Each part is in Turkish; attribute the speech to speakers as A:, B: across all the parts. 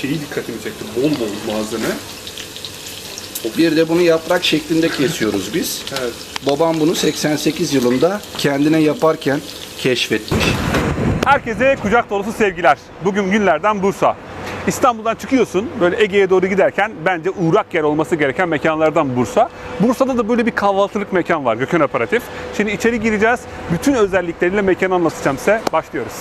A: şeyi dikkatimi çekti. Bol bol malzeme.
B: Bir de bunu yaprak şeklinde kesiyoruz biz.
A: Evet.
B: Babam bunu 88 yılında kendine yaparken keşfetmiş.
A: Herkese kucak dolusu sevgiler. Bugün günlerden Bursa. İstanbul'dan çıkıyorsun böyle Ege'ye doğru giderken bence uğrak yer olması gereken mekanlardan Bursa. Bursa'da da böyle bir kahvaltılık mekan var Gökhan Aparatif. Şimdi içeri gireceğiz. Bütün özellikleriyle mekanı anlatacağım size. Başlıyoruz.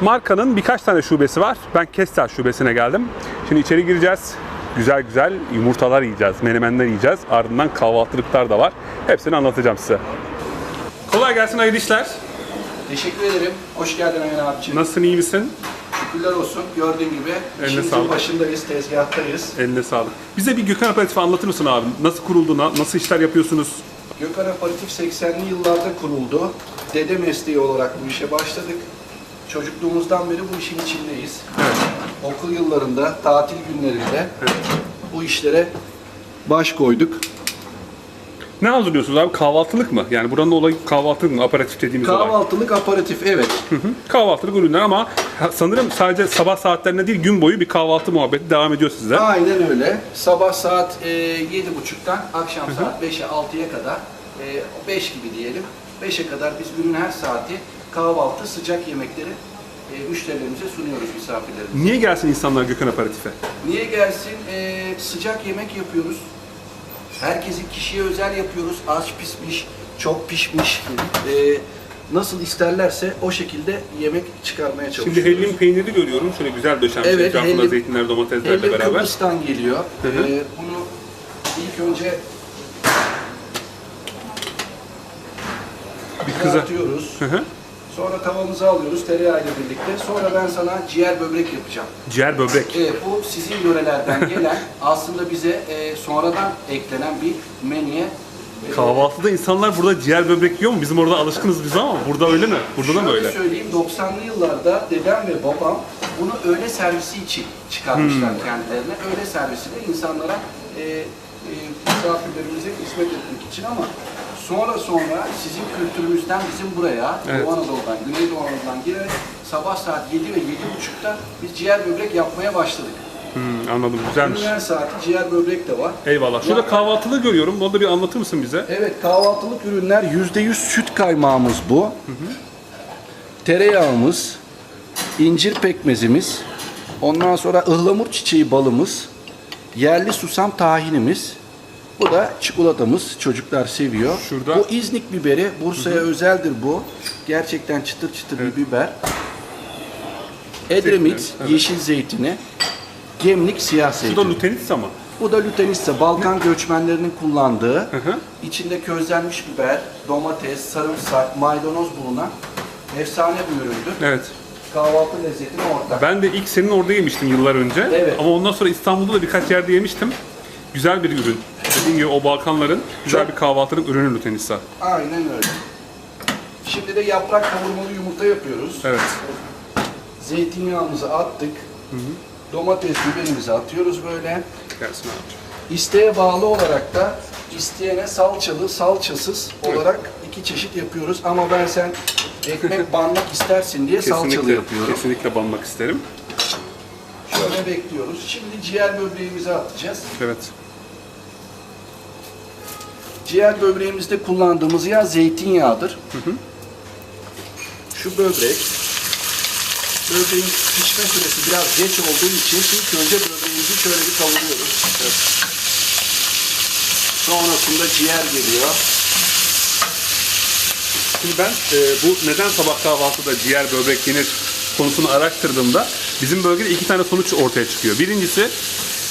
A: Markanın birkaç tane şubesi var. Ben Kestel şubesine geldim. Şimdi içeri gireceğiz. Güzel güzel yumurtalar yiyeceğiz, menemenler yiyeceğiz. Ardından kahvaltılıklar da var. Hepsini anlatacağım size. Kolay gelsin, hayırlı işler.
B: Teşekkür ederim. Hoş geldin Ayhan abiciğim.
A: Nasılsın, iyi misin?
B: Şükürler olsun. Gördüğün gibi işimizin
A: sağlık.
B: başındayız, tezgahtayız.
A: Eline sağlık. Bize bir Gökhan Aperatif'i anlatır mısın abi? Nasıl kuruldu, na- nasıl işler yapıyorsunuz?
B: Gökhan Aparatif 80'li yıllarda kuruldu. Dede mesleği olarak bu işe başladık. Çocukluğumuzdan beri bu işin içindeyiz. Okul yıllarında, tatil günlerinde bu işlere baş koyduk.
A: Ne hazırlıyorsunuz abi? Kahvaltılık mı? Yani buranın olayı kahvaltılık mı? Aperatif dediğimiz olay.
B: Kahvaltılık aparatif evet.
A: Hı hı. Kahvaltılık ürünler ama sanırım sadece sabah saatlerinde değil gün boyu bir kahvaltı muhabbeti devam ediyor sizde.
B: Aynen öyle. Sabah saat e, 7.30'dan akşam saat 5'e 6'ya kadar, e, 5 gibi diyelim. 5'e kadar biz günün her saati kahvaltı, sıcak yemekleri e, müşterilerimize sunuyoruz misafirlerimize.
A: Niye gelsin insanlar Gökhan Aperatif'e?
B: Niye gelsin? E, sıcak yemek yapıyoruz. Herkesin kişiye özel yapıyoruz. Az pişmiş, çok pişmiş. E, nasıl isterlerse o şekilde yemek çıkarmaya çalışıyoruz.
A: Şimdi hellim peyniri görüyorum. Şöyle güzel döşenmiş.
B: Evet,
A: Etrafında
B: hellim-
A: zeytinler, domateslerle
B: Hellim
A: beraber.
B: Kıbrıs'tan geliyor.
A: hı.
B: Ee, bunu ilk önce
A: Bir kıza.
B: kızartıyoruz.
A: Hı hı.
B: Sonra tavamızı alıyoruz tereyağı ile birlikte. Sonra ben sana ciğer böbrek yapacağım.
A: Ciğer böbrek.
B: Evet, bu sizin yörelerden gelen aslında bize e, sonradan eklenen bir menüye. e,
A: Kahvaltıda insanlar burada ciğer böbrek yiyor mu? Bizim orada alışkınız biz ama burada öyle mi? Burada da mı
B: Şöyle
A: öyle?
B: söyleyeyim 90'lı yıllarda dedem ve babam bunu öğle servisi için çıkarmışlar
A: Hmm.
B: kendilerine. Öğle servisi de insanlara e, e, misafirlerimize hizmet etmek için ama sonra sonra sizin kültürümüzden bizim buraya
A: Evet.
B: Doğu Anadolu'dan, Güneydoğu Anadolu'dan girerek sabah saat 7 ve 7.30'da biz ciğer böbrek yapmaya başladık.
A: Hmm, anladım. Güzelmiş.
B: Günün her saati ciğer böbrek de var.
A: Eyvallah. Şurada
B: Ya-
A: kahvaltılığı görüyorum. Onu da bir anlatır mısın bize?
B: Evet kahvaltılık ürünler %100 süt kaymağımız bu. Tereyağımız, incir pekmezimiz, ondan sonra ıhlamur çiçeği balımız, yerli susam tahinimiz. Bu da çikolatamız. Çocuklar seviyor.
A: Şurada-
B: Bu İznik biberi. Bursa'ya özeldir bu. Gerçekten çıtır çıtır bir biber. Edremit,
A: evet.
B: yeşil zeytini, gemlik siyah
A: Bu da Lutenitsa mı?
B: Bu da lutenista, Balkan göçmenlerinin kullandığı,
A: Hı hı.
B: içinde közlenmiş biber, domates, sarımsak, maydanoz bulunan efsane bir üründür.
A: Evet.
B: Kahvaltı lezzetine ortak.
A: Ben de ilk senin orada yemiştim yıllar önce.
B: Evet.
A: Ama ondan sonra İstanbul'da da birkaç yerde yemiştim. Güzel bir ürün. Dediğim gibi o Balkanların güzel bir kahvaltılık ürünü Lutenitsa.
B: Aynen öyle. Şimdi de yaprak kavurmalı yumurta yapıyoruz.
A: Evet.
B: Zeytinyağımızı attık. Domates biberimizi atıyoruz böyle.
A: Gelsin abi.
B: İsteğe bağlı olarak da isteyene salçalı, salçasız
A: Evet.
B: olarak iki çeşit yapıyoruz. Ama ben sen ekmek banmak istersin diye salçalı
A: Kesinlikle,
B: yapıyorum.
A: kesinlikle banmak isterim.
B: Şöyle bekliyoruz. Şimdi ciğer böbreğimizi atacağız.
A: Evet.
B: Ciğer böbreğimizde kullandığımız yağ zeytinyağıdır. Şu böbrek, böbreğin pişme süresi biraz geç olduğu için ilk önce böbreğimizi şöyle bir kavuruyoruz. Sonrasında ciğer geliyor.
A: Şimdi ben e, bu neden sabah kahvaltıda ciğer böbrek yenir konusunu araştırdığımda bizim bölgede iki tane sonuç ortaya çıkıyor. Birincisi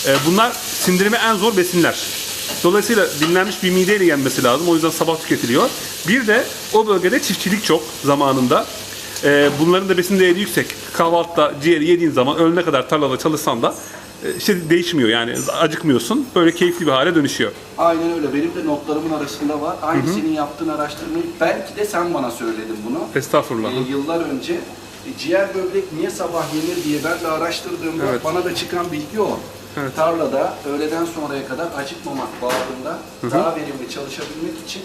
A: e, bunlar sindirimi en zor besinler. Dolayısıyla dinlenmiş bir mideyle yenmesi lazım. O yüzden sabah tüketiliyor. Bir de o bölgede çiftçilik çok zamanında. E, bunların da besin değeri yüksek. Kahvaltıda ciğeri yediğin zaman öğlene kadar tarlada çalışsan da e, işte değişmiyor yani acıkmıyorsun. Böyle keyifli bir hale dönüşüyor.
B: Aynen öyle. Benim de notlarımın arasında var. Aynı senin yaptığın araştırmayı belki de sen bana söyledin bunu.
A: Estağfurullah.
B: Ee, yıllar önce e, ciğer böbrek niye sabah yenir diye ben de araştırdığımda
A: Evet.
B: bana da çıkan bilgi o
A: evet.
B: tarlada öğleden sonraya kadar acıkmamak bağlamında daha verimli çalışabilmek için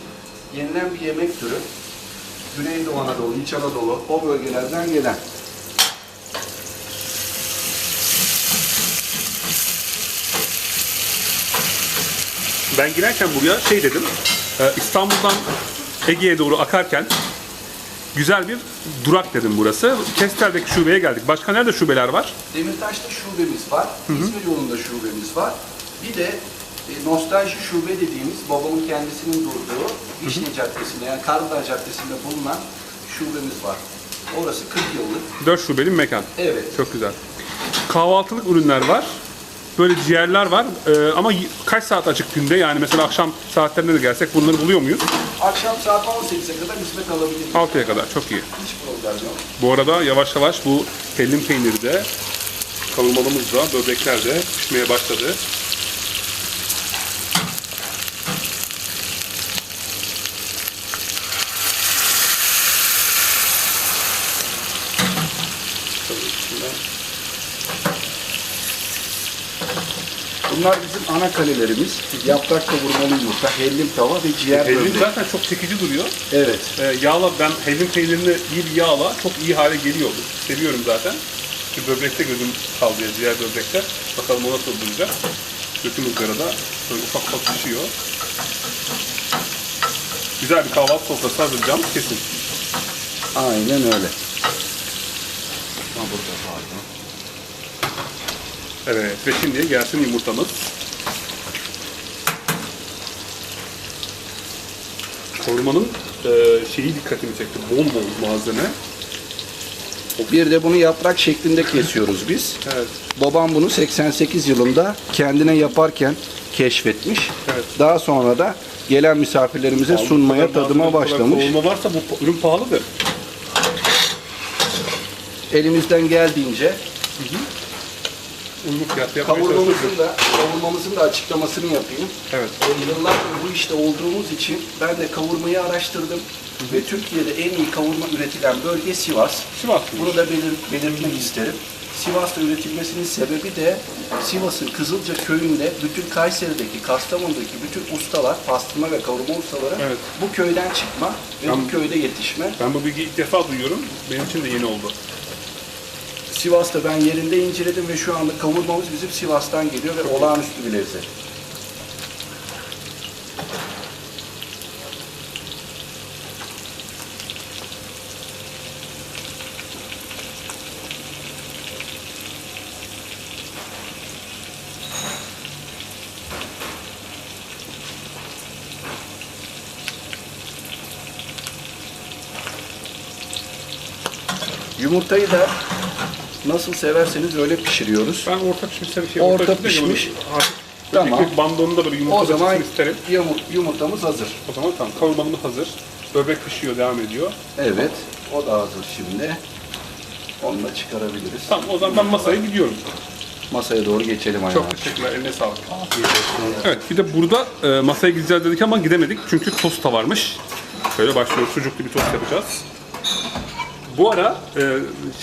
B: yenilen bir yemek türü. Güneydoğu Anadolu, İç Anadolu o bölgelerden gelen.
A: Ben girerken buraya şey dedim, e, İstanbul'dan Ege'ye doğru akarken güzel bir durak dedim burası. Kestel'deki şubeye geldik. Başka nerede şubeler var?
B: Demirtaş'ta şubemiz var. İzmir yolunda şubemiz var. Bir de e, Nostalji Şube dediğimiz babamın kendisinin durduğu Vişne Caddesi'nde yani Kardağ Caddesi'nde bulunan şubemiz var. Orası 40 yıllık.
A: 4 şubeli mekan.
B: Evet.
A: Çok güzel. Kahvaltılık ürünler var. Böyle ciğerler var. Ee, ama kaç saat açık günde? Yani mesela akşam saatlerinde de gelsek bunları buluyor muyuz?
B: Akşam saat 18'e kadar hizmet alabiliriz.
A: 6'ya kadar. Çok iyi.
B: Hiç problem yok.
A: Bu arada yavaş yavaş bu hellim peyniri de kavurmalımız da, böbrekler de pişmeye başladı.
B: Bunlar bizim ana kalelerimiz. Yaprak kavurmalı yumurta, hellim tava ve ciğer
A: Hellim
B: böbrek.
A: zaten çok çekici duruyor.
B: Evet.
A: Ee, yağla ben hellim peynirini iyi bir yağla çok iyi hale geliyor. Seviyorum zaten. Şu böbrekte gözüm kaldı ya diğer böbrekte. Bakalım o nasıl olacak. Götüm ızgarada böyle ufak ufak pişiyor. Güzel bir kahvaltı sofrası hazırlayacağım kesin.
B: Aynen öyle. Ha burada pardon.
A: Evet ve şimdi gelsin yumurtamız. Kavurmanın e, şeyi dikkatimi çekti. Bol bol malzeme.
B: Bir de bunu yaprak şeklinde kesiyoruz biz.
A: Evet.
B: Babam bunu 88 yılında kendine yaparken keşfetmiş.
A: Evet.
B: Daha sonra da gelen misafirlerimize sunmaya,
A: Bu kadar
B: tadıma başlamış.
A: Kavurma varsa bu ürün pahalıdır.
B: Elimizden geldiğince
A: Uygun fiyatlı yapmaya çalışıyoruz.
B: kavurmamızın da, kavurmamızın da açıklamasını yapayım.
A: Evet.
B: E, Yıllardır bu işte olduğumuz için ben de kavurmayı araştırdım. Ve Türkiye'de en iyi kavurma üretilen bölge Sivas.
A: Sivas
B: Bunu da belir- belirtmek isterim. Sivas'ta üretilmesinin sebebi de Sivas'ın Kızılca köyünde bütün Kayseri'deki, Kastamonu'daki bütün ustalar, pastırma ve kavurma ustaları
A: Evet.
B: bu köyden çıkma ve
A: Tamam.
B: bu köyde yetişme.
A: Ben bu bilgiyi ilk defa duyuyorum. Benim için de yeni oldu.
B: Sivas'ta ben yerinde inceledim ve şu anda kavurmamız bizim Sivas'tan geliyor ve olağanüstü bir lezzet. Yumurtayı da nasıl severseniz öyle pişiriyoruz.
A: Ben orta pişmiş bir şey.
B: Orta
A: de
B: pişmiş.
A: böyle Artık
B: Tamam.
A: ekmek bandonunu da böyle yumurta
B: O zaman
A: isterim.
B: yumur- yumurtamız hazır.
A: O zaman tamam. Kavurmalımız hazır. Böbrek pişiyor, devam ediyor.
B: Evet, o da hazır şimdi. Onu da çıkarabiliriz.
A: Tamam o zaman ben masaya gidiyorum.
B: Masaya doğru geçelim ayağa.
A: Çok teşekkürler. Eline sağlık. Evet bir de burada e, masaya gideceğiz dedik ama gidemedik. Çünkü tost da varmış. Şöyle başlıyoruz. Sucuklu bir tost yapacağız. Bu ara e,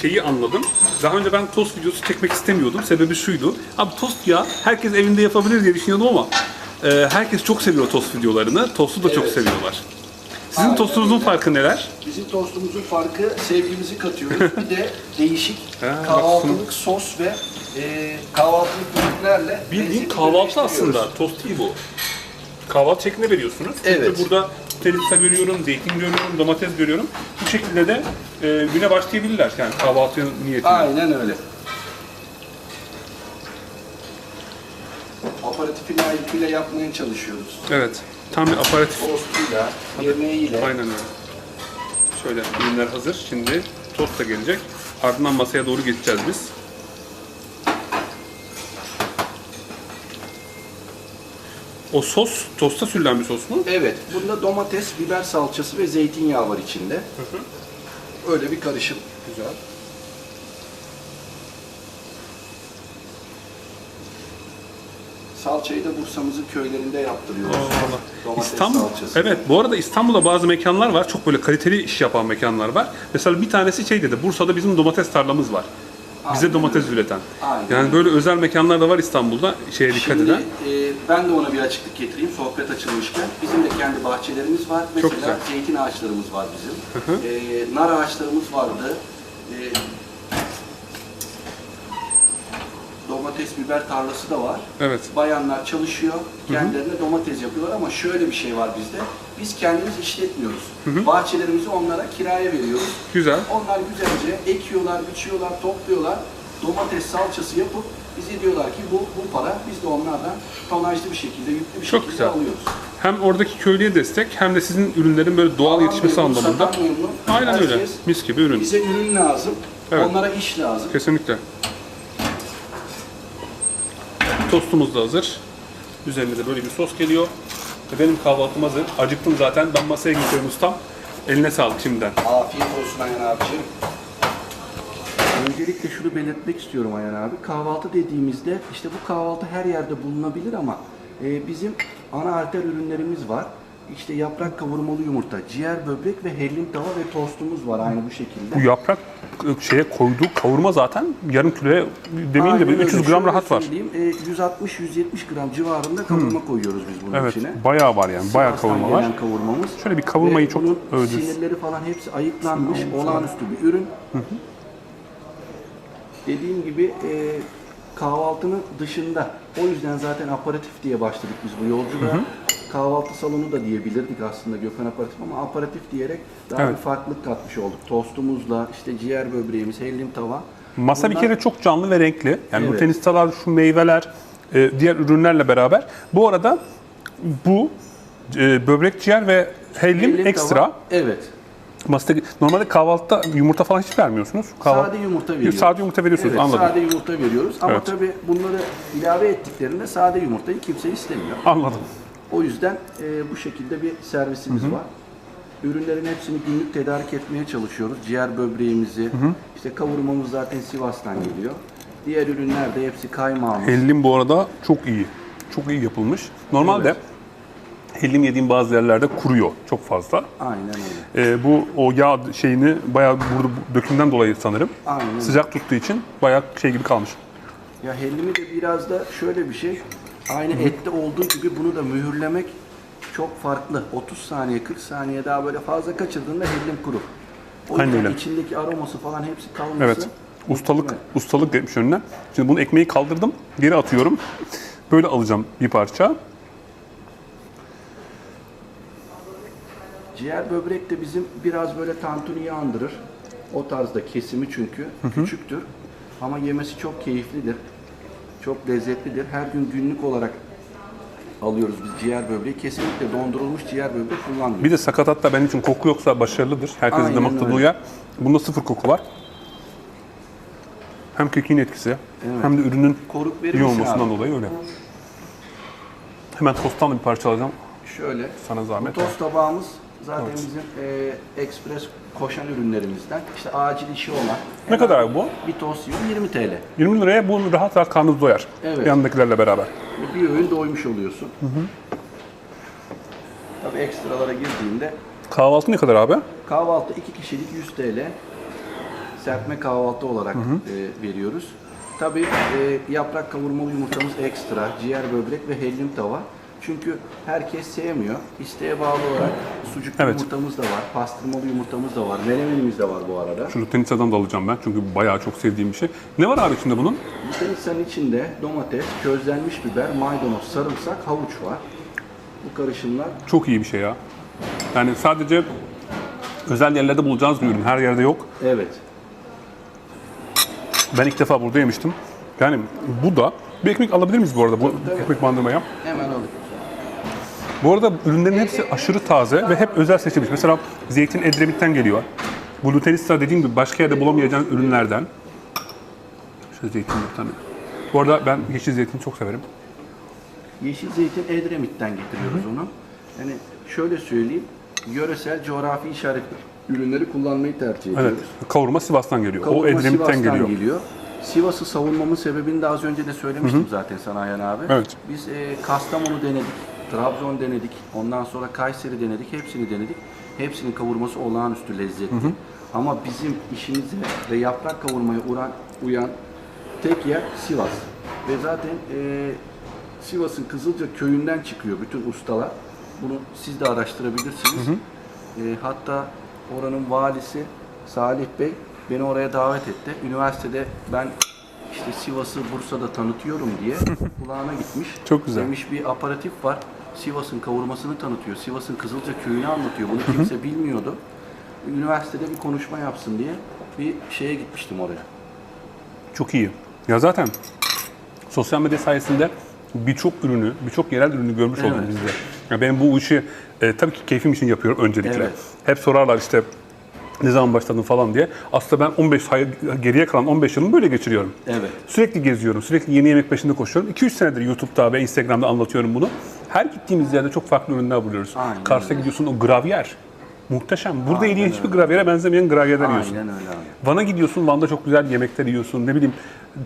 A: şeyi anladım. Daha önce ben tost videosu çekmek istemiyordum. Sebebi şuydu. Abi tost ya herkes evinde yapabilir diye düşünüyordum ama e, herkes çok seviyor tost videolarını. Tostu da çok
B: Evet.
A: seviyorlar. Sizin
B: Aynen
A: tostunuzun
B: öyle.
A: farkı neler?
B: Bizim tostumuzun farkı sevgimizi katıyoruz. Bir de değişik
A: Ha, bak
B: kahvaltılık sos ve e, kahvaltılık ürünlerle
A: Bildiğin
B: lezzeti
A: kahvaltı
B: birleştiriyoruz.
A: aslında. Tost değil bu. Kahvaltı şeklinde veriyorsunuz. Çünkü
B: Evet.
A: burada terista görüyorum, zeytin görüyorum, domates görüyorum. Bu şekilde de e, güne başlayabilirler yani kahvaltı niyetine.
B: Aynen öyle. Aparatifini layıkıyla yapmaya çalışıyoruz.
A: Evet. Tam bir aparatif.
B: Tostuyla, yemeğiyle.
A: Aynen öyle. Şöyle ürünler hazır. Şimdi tost da gelecek. Ardından masaya doğru geçeceğiz biz. O sos, tosta sürülen bir sos mu?
B: Evet, bunda domates, biber salçası ve zeytinyağı var içinde. Öyle bir karışım.
A: Güzel.
B: Salçayı da Bursa'mızın köylerinde yaptırıyoruz.
A: Allah.
B: Domates
A: İstanbul.
B: salçası.
A: Evet, bu arada İstanbul'da bazı mekanlar var. Çok böyle kaliteli iş yapan mekanlar var. Mesela bir tanesi şey dedi. Bursa'da bizim domates tarlamız var. Bize domates üreten.
B: Aynen
A: Yani böyle özel mekanlar da var İstanbul'da. Şeye dikkat
B: Şimdi
A: eden.
B: e, ben de ona bir açıklık getireyim sohbet açılmışken. Bizim de kendi bahçelerimiz var.
A: Çok
B: Mesela
A: güzel.
B: zeytin ağaçlarımız var bizim. E, nar ağaçlarımız vardı. E, domates biber tarlası da var.
A: Evet.
B: Bayanlar çalışıyor, kendilerine domates yapıyorlar ama şöyle bir şey var bizde. Biz kendimiz işletmiyoruz. Bahçelerimizi onlara kiraya veriyoruz.
A: Güzel.
B: Onlar güzelce ekiyorlar, biçiyorlar, topluyorlar. Domates salçası yapıp bize diyorlar ki bu bu para. Biz de onlardan tonajlı bir şekilde, yüklü bir
A: Çok
B: şekilde
A: güzel.
B: alıyoruz.
A: Hem oradaki köylüye destek hem de sizin ürünlerin böyle doğal
B: Alan
A: yetişmesi
B: memnun,
A: anlamında.
B: memnun.
A: Aynen öyle.
B: Herkes-
A: Mis gibi ürün.
B: Bize ürün lazım.
A: Evet.
B: Onlara iş lazım.
A: Kesinlikle. Tostumuz da hazır. Üzerine de böyle bir sos geliyor. Ve benim kahvaltım hazır. Acıktım zaten. Ben masaya gidiyorum ustam. Eline sağlık şimdiden.
B: Afiyet olsun Ayhan abiciğim. Öncelikle şunu belirtmek istiyorum Ayhan abi. Kahvaltı dediğimizde işte bu kahvaltı her yerde bulunabilir ama e, bizim ana arter ürünlerimiz var. İşte yaprak kavurmalı yumurta, ciğer böbrek ve hellim tava ve tostumuz var aynı bu şekilde.
A: Bu yaprak e, şeye koyduğu kavurma zaten yarım kiloya demeyeyim de bir
B: Aynen
A: 300
B: öyle.
A: gram
B: Şöyle
A: rahat var.
B: söyleyeyim, e, 160-170 gram civarında kavurma koyuyoruz biz bunun
A: Evet,
B: içine.
A: bayağı var yani. Bayağı
B: Sivas'tan
A: kavurma var.
B: gelen kavurmamız.
A: Şöyle bir kavurmayı
B: Ve
A: çok
B: bunun
A: övdünüz.
B: Sinirleri falan hepsi ayıklanmış, olağanüstü bir ürün. Dediğim gibi e, kahvaltının dışında, o yüzden zaten aparatif diye başladık biz bu yolculuğa. Kahvaltı salonu da diyebilirdik aslında Gökhan Aparatif ama aparatif diyerek daha
A: Evet.
B: bir farklılık katmış olduk. Tostumuzla, işte ciğer böbreğimiz, hellim tava.
A: Masa bir
B: Bunlar-
A: kere çok canlı ve renkli. Yani
B: Evet.
A: Nutellistalar, şu meyveler, e, diğer ürünlerle beraber. Bu arada bu e, böbrek, ciğer ve hellim,
B: hellim
A: ekstra.
B: tava, Evet.
A: Masada, normalde kahvaltıda yumurta falan hiç vermiyorsunuz. Kahvaltı,
B: Sade yumurta veriyoruz.
A: Sade yumurta veriyorsunuz
B: Evet,
A: anladım.
B: sade yumurta veriyoruz. Ama
A: Evet.
B: tabii bunları ilave ettiklerinde sade yumurtayı kimse istemiyor.
A: Anladım.
B: O yüzden e, bu şekilde bir servisimiz var. Ürünlerin hepsini günlük tedarik etmeye çalışıyoruz. Ciğer böbreğimizi, işte kavurmamız zaten Sivas'tan geliyor. Diğer ürünler de hepsi kaymağımız.
A: Hellim bu arada çok iyi. Çok iyi yapılmış. Normalde
B: Evet.
A: hellim yediğim bazı yerlerde kuruyor çok fazla.
B: Aynen öyle.
A: E, bu o yağ şeyini bayağı burada dökümden dolayı sanırım.
B: Aynen.
A: Sıcak tuttuğu için bayağı şey gibi kalmış.
B: Ya hellimi de biraz da şöyle bir şey. Aynı ette olduğu gibi bunu da mühürlemek çok farklı. 30 saniye, 40 saniye daha böyle fazla kaçırdığında hellim kurur. O
A: Aynen
B: yüzden
A: öyle.
B: içindeki aroması falan hepsi kalması.
A: Evet. Ustalık,
B: Evet.
A: ustalık demiş önüne. Şimdi bunu ekmeği kaldırdım, geri atıyorum. Böyle alacağım bir parça.
B: Ciğer böbrek de bizim biraz böyle tantuniyi andırır. O tarzda kesimi çünkü küçüktür. Ama yemesi çok keyiflidir. Çok lezzetlidir. Her gün günlük olarak alıyoruz biz ciğer böbreği. Kesinlikle dondurulmuş ciğer böbrek kullanmıyoruz.
A: Bir de sakatatta benim için koku yoksa başarılıdır. Herkesin
B: Aynen
A: damak tadı
B: öyle.
A: uyar. Bunda sıfır koku var. Hem kekin etkisi hem de ürünün
B: Koruk
A: iyi olmasından
B: abi?
A: dolayı öyle. Hemen tosttan da bir parça alacağım.
B: Şöyle.
A: Sana zahmet.
B: Bu tost tabağımız zaten bizim e, ekspres koşan ürünlerimizden. İşte acil işi olan.
A: Ne kadar abi bu?
B: Bir yiyor 20 TL.
A: 20 liraya bu rahat rahat karnınız doyar.
B: Evet.
A: Yanındakilerle beraber.
B: Bir öğün doymuş oluyorsun. Tabii ekstralara girdiğinde
A: Kahvaltı ne kadar abi?
B: kahvaltı 2 kişilik 100 TL. Serpme kahvaltı olarak e, veriyoruz. Tabii e, yaprak kavurmalı yumurtamız ekstra, ciğer böbrek ve hellim tava. Çünkü herkes sevmiyor. İsteğe bağlı olarak sucuklu
A: Evet.
B: yumurtamız da var, pastırmalı yumurtamız da var, menemenimiz de var bu arada.
A: Şu Lutenica'dan da alacağım ben çünkü bayağı çok sevdiğim bir şey. Ne var abi içinde bunun?
B: Lutenica'nın içinde domates, közlenmiş biber, maydanoz, sarımsak, havuç var. Bu karışımlar
A: Çok iyi bir şey ya. Yani sadece özel yerlerde bulacağınız bir ürün. Her yerde yok.
B: evet.
A: Ben ilk defa burada yemiştim. Yani bu da bir ekmek alabilir miyiz bu arada bu
B: tabii.
A: ekmek bandırmaya?
B: Hemen.
A: Bu arada ürünlerin hepsi aşırı taze ve hep özel seçilmiş. Mesela zeytin Edremit'ten geliyor. Bu Lutenista dediğim gibi başka yerde bulamayacağın ürünlerden. Şöyle zeytin bir tane. Bu arada ben yeşil zeytini çok severim.
B: Yeşil zeytin Edremit'ten getiriyoruz onu. Yani şöyle söyleyeyim, yöresel coğrafi işaret ürünleri kullanmayı tercih ediyoruz.
A: Evet. Kavurma Sivas'tan geliyor.
B: Kavurma
A: o Edremit'ten
B: Sivas'tan
A: geliyor.
B: Sivas'ı savunmamın sebebini de az önce de söylemiştim zaten sana Ayhan abi.
A: Evet.
B: Biz e, Kastamonu denedik, Trabzon denedik, ondan sonra Kayseri denedik, hepsini denedik. Hepsinin kavurması olağanüstü lezzetli. Ama bizim işimize ve yaprak kavurmaya uğran, uyan tek yer Sivas. Ve zaten e, Sivas'ın Kızılca köyünden çıkıyor bütün ustalar. Bunu siz de araştırabilirsiniz. E, hatta oranın valisi Salih Bey beni oraya davet etti. Üniversitede ben işte Sivas'ı Bursa'da tanıtıyorum diye kulağına gitmiş.
A: Çok güzel.
B: Demiş bir aparatif var. Sivas'ın kavurmasını tanıtıyor. Sivas'ın Kızılca köyünü anlatıyor. Bunu kimse bilmiyordu. Üniversitede bir konuşma yapsın diye bir şeye gitmiştim oraya.
A: Çok iyi. Ya zaten sosyal medya sayesinde birçok ürünü, birçok yerel ürünü görmüş olduk
B: Evet.
A: biz de. Ya ben bu işi e, tabii ki keyfim için yapıyorum öncelikle.
B: Evet.
A: Hep sorarlar işte ne zaman başladın falan diye. Aslında ben 15 hayır, geriye kalan 15 yılımı böyle geçiriyorum.
B: Evet.
A: Sürekli geziyorum, sürekli yeni yemek peşinde koşuyorum. 2-3 senedir YouTube'da ve Instagram'da anlatıyorum bunu. Her gittiğimiz yerde çok farklı ürünler buluyoruz.
B: Aynen
A: Kars'a gidiyorsun o gravyer. Muhteşem. Burada
B: Aynen
A: yediğin hiçbir
B: öyle.
A: gravyere benzemeyen gravyerden yiyorsun.
B: Aynen öyle abi.
A: Van'a gidiyorsun, Van'da çok güzel yemekler yiyorsun. Ne bileyim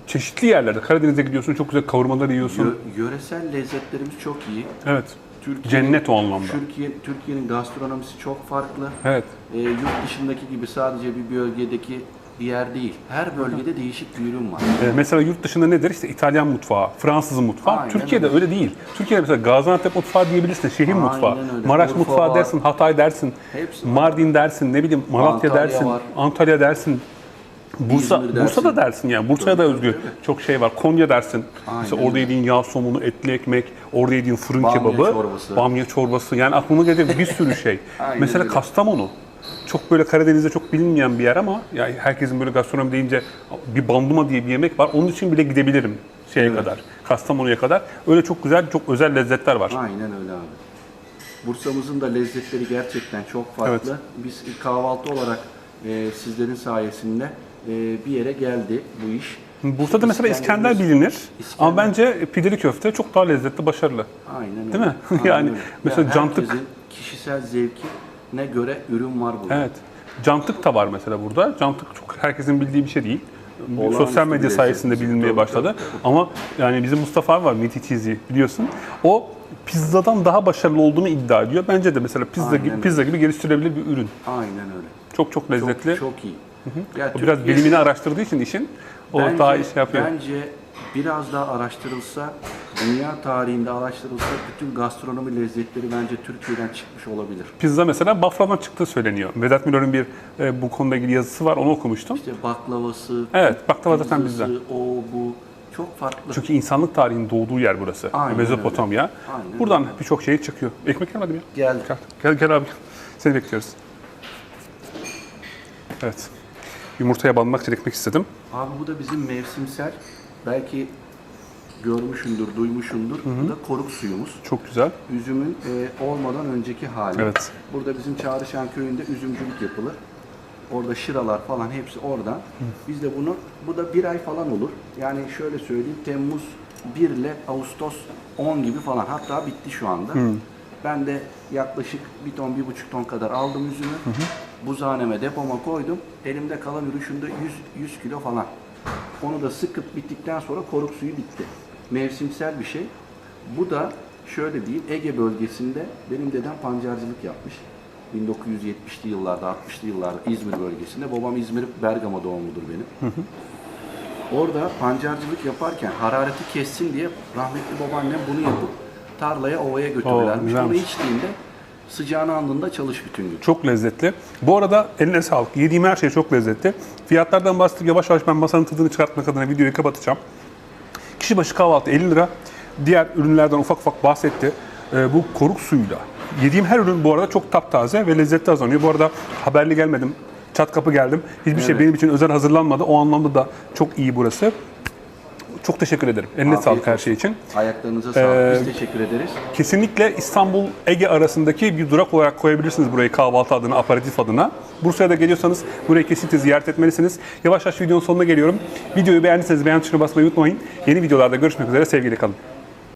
A: çeşitli yerlerde. Karadeniz'e gidiyorsun, çok güzel kavurmalar yiyorsun.
B: Yö- yöresel lezzetlerimiz çok iyi.
A: Evet.
B: Türkiye'nin-
A: Cennet o anlamda.
B: Türkiye Türkiye'nin gastronomisi çok farklı.
A: Evet.
B: Ee, yurt dışındaki gibi sadece bir bölgedeki bir yer değil. Her bölgede değişik bir ürün var.
A: Ee, mesela yurt dışında nedir? İşte İtalyan mutfağı, Fransız mutfağı.
B: Aynen
A: Türkiye'de
B: öyle.
A: öyle değil. Türkiye'de mesela Gaziantep mutfağı diyebilirsin, şehir
B: Aynen
A: mutfağı.
B: öyle.
A: Maraş
B: Urfa
A: mutfağı
B: var.
A: dersin, Hatay dersin,
B: Hepsi var.
A: Mardin dersin, ne bileyim Malatya
B: Antalya
A: dersin,
B: var.
A: Antalya dersin. Bursa,
B: İzmir dersin.
A: Bursa'da dersin yani. Bursa'ya da özgü çok şey var. Konya dersin. Mesela
B: Aynen
A: orada yediğin yağ somunu, etli ekmek, orada yediğin fırın
B: Bamya
A: kebabı,
B: çorbası.
A: bamya çorbası. Yani aklıma gelecek bir sürü şey.
B: Aynen
A: Mesela
B: öyle.
A: Kastamonu. Çok böyle Karadeniz'de çok bilinmeyen bir yer ama yani herkesin böyle gastronomi deyince bir banduma diye bir yemek var. Onun için bile gidebilirim şeye kadar. Kastamonu'ya kadar. Öyle çok güzel, çok özel lezzetler var.
B: Aynen öyle abi. Bursa'mızın da lezzetleri gerçekten çok farklı. Biz kahvaltı olarak e, sizlerin sayesinde e, bir yere geldi bu iş.
A: Bursa'da mesela İskender bilinir. Ama
B: İskender.
A: bence pideli köfte çok daha lezzetli, başarılı.
B: Aynen öyle.
A: Değil mi?
B: Aynen
A: Yani
B: öyle.
A: mesela
B: Ya
A: cantık-
B: kişisel zevkine göre ürün var burada.
A: Evet. Cantık da var mesela burada. Cantık çok herkesin bildiği bir şey değil.
B: Olağanüstü
A: Sosyal medya
B: bir lezzet
A: sayesinde
B: bizim.
A: bilinmeye
B: Tabii,
A: başladı. Ama yani bizim Mustafa abi var, Meaty Cheesy biliyorsun. O pizzadan daha başarılı olduğunu iddia ediyor. Bence de mesela pizza
B: Aynen
A: gibi
B: öyle.
A: pizza gibi geliştirilebilir bir ürün.
B: Aynen öyle.
A: Çok çok lezzetli.
B: Çok, çok iyi. Ya
A: o biraz bilimini araştırdığı için işin o daha iş yapıyor.
B: Bence biraz daha araştırılsa, dünya tarihinde araştırılsa bütün gastronomi lezzetleri bence Türkiye'den çıkmış olabilir.
A: Pizza mesela Bafra'dan çıktığı söyleniyor. Vedat Milor'un bir e, bu konuyla ilgili yazısı var. Onu okumuştum.
B: İşte baklavası,
A: Evet, baklava zaten bizden.
B: o bu çok farklı.
A: Çünkü insanlık tarihinin doğduğu yer burası.
B: Aynen
A: Mezopotamya.
B: öyle. Aynen
A: Buradan birçok şey çıkıyor. Ekmek yemedim ya.
B: Gel.
A: Gel, gel, gel abi. Seni bekliyoruz. Evet. Yumurtaya banmak için ekmek istedim.
B: Abi bu da bizim mevsimsel, belki görmüşündür, duymuşundur. Bu da koruk suyumuz.
A: Çok güzel.
B: Üzümün e, olmadan önceki hali.
A: Evet.
B: Burada bizim Çağrışan köyünde üzümcülük yapılır. Orada şıralar falan hepsi oradan. Biz de bunu, bu da bir ay falan olur. Yani şöyle söyleyeyim, Temmuz 1 ile Ağustos 10 gibi falan. Hatta bitti şu anda. Ben de yaklaşık bir ton, bir buçuk ton kadar aldım üzümü. Buzhaneme depoma koydum. Elimde kalan ürün şunda 100, 100 kilo falan. Onu da sıkıp bittikten sonra koruk suyu bitti. Mevsimsel bir şey. Bu da şöyle diyeyim Ege bölgesinde benim dedem pancarcılık yapmış. 1970'li yıllarda, 60'lı yıllarda İzmir bölgesinde. Babam İzmir Bergama doğumludur benim. Orada pancarcılık yaparken harareti kessin diye rahmetli babaannem bunu yapıp tarlaya, ovaya götürürlermiş. Bunu içtiğinde sıcağını andığında çalış bütün gün.
A: Çok lezzetli. Bu arada eline sağlık. Yediğim her şey çok lezzetli. Fiyatlardan bahsettik. Yavaş yavaş ben masanın tadını çıkartmak adına videoyu kapatacağım. Kişi başı kahvaltı 50 lira. Diğer ürünlerden ufak ufak bahsetti. Ee, bu koruk suyuyla. Yediğim her ürün bu arada çok taptaze ve lezzetli hazırlanıyor. Bu arada haberli gelmedim. Çat kapı geldim. Hiçbir şey
B: Evet.
A: benim için özel hazırlanmadı. O anlamda da çok iyi burası. Çok teşekkür ederim. Eline
B: Afiyet
A: sağlık her
B: olsun.
A: şey için.
B: Ayaklarınıza sağlık.
A: Ee,
B: Biz teşekkür ederiz.
A: Kesinlikle İstanbul Ege arasındaki bir durak olarak koyabilirsiniz burayı kahvaltı adına, aperatif adına. Bursa'ya da geliyorsanız burayı kesinlikle ziyaret etmelisiniz. Yavaş yavaş videonun sonuna geliyorum. Videoyu beğendiyseniz beğen tuşuna basmayı unutmayın. Yeni videolarda görüşmek üzere. Sevgiyle kalın.